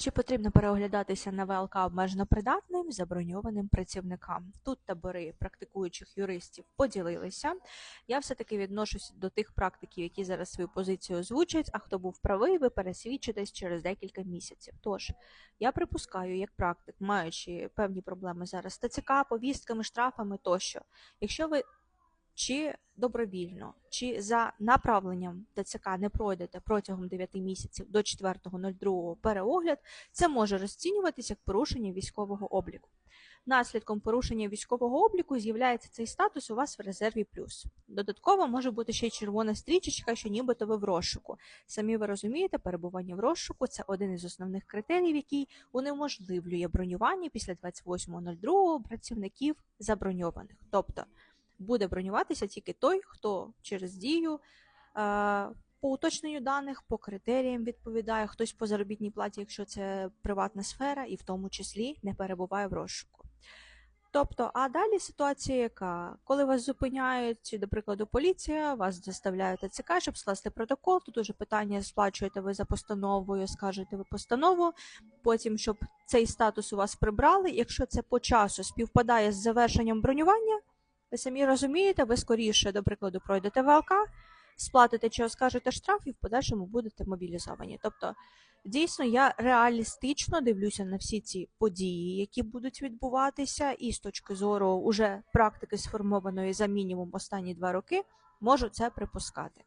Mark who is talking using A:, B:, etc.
A: Чи потрібно переоглядатися на ВЛК обмежено придатним заброньованим працівникам? Тут табори практикуючих юристів поділилися. Я все-таки відношуся до тих практиків, які зараз свою позицію озвучують, а хто був правий, ви пересвідчитесь через декілька місяців. Тож, я припускаю, як практик, маючи певні проблеми зараз з ТЦК, повістками, штрафами тощо, якщо ви чи добровільно, чи за направленням ТЦК не пройдете протягом 9 місяців до 4.02 переогляд, це може розцінюватися як порушення військового обліку. Наслідком порушення військового обліку з'являється цей статус у вас в резерві плюс. Додатково може бути ще й червона стрічечка, що нібито ви в розшуку. Самі ви розумієте, перебування в розшуку це один із основних критеріїв, який унеможливлює бронювання після 28.02 працівників заброньованих. Тобто буде бронюватися тільки той, хто через дію е, по уточненню даних, по критеріям відповідає, хтось по заробітній платі, якщо це приватна сфера, і в тому числі не перебуває в розшуку. Тобто, а далі ситуація яка? Коли вас зупиняють, до прикладу, поліція, вас заставляють ТЦК, щоб скласти протокол. Тут уже питання сплачуєте ви за постановою, скажете ви постанову. Потім, щоб цей статус у вас прибрали. Якщо це по часу співпадає з завершенням бронювання, ви самі розумієте, ви скоріше, до прикладу, пройдете ВЛК, сплатите чи оскаржите штраф і в подальшому будете мобілізовані. Тобто, дійсно, я реалістично дивлюся на всі ці події, які будуть відбуватися, і з точки зору уже практики сформованої за мінімум останні два роки, можу це припускати.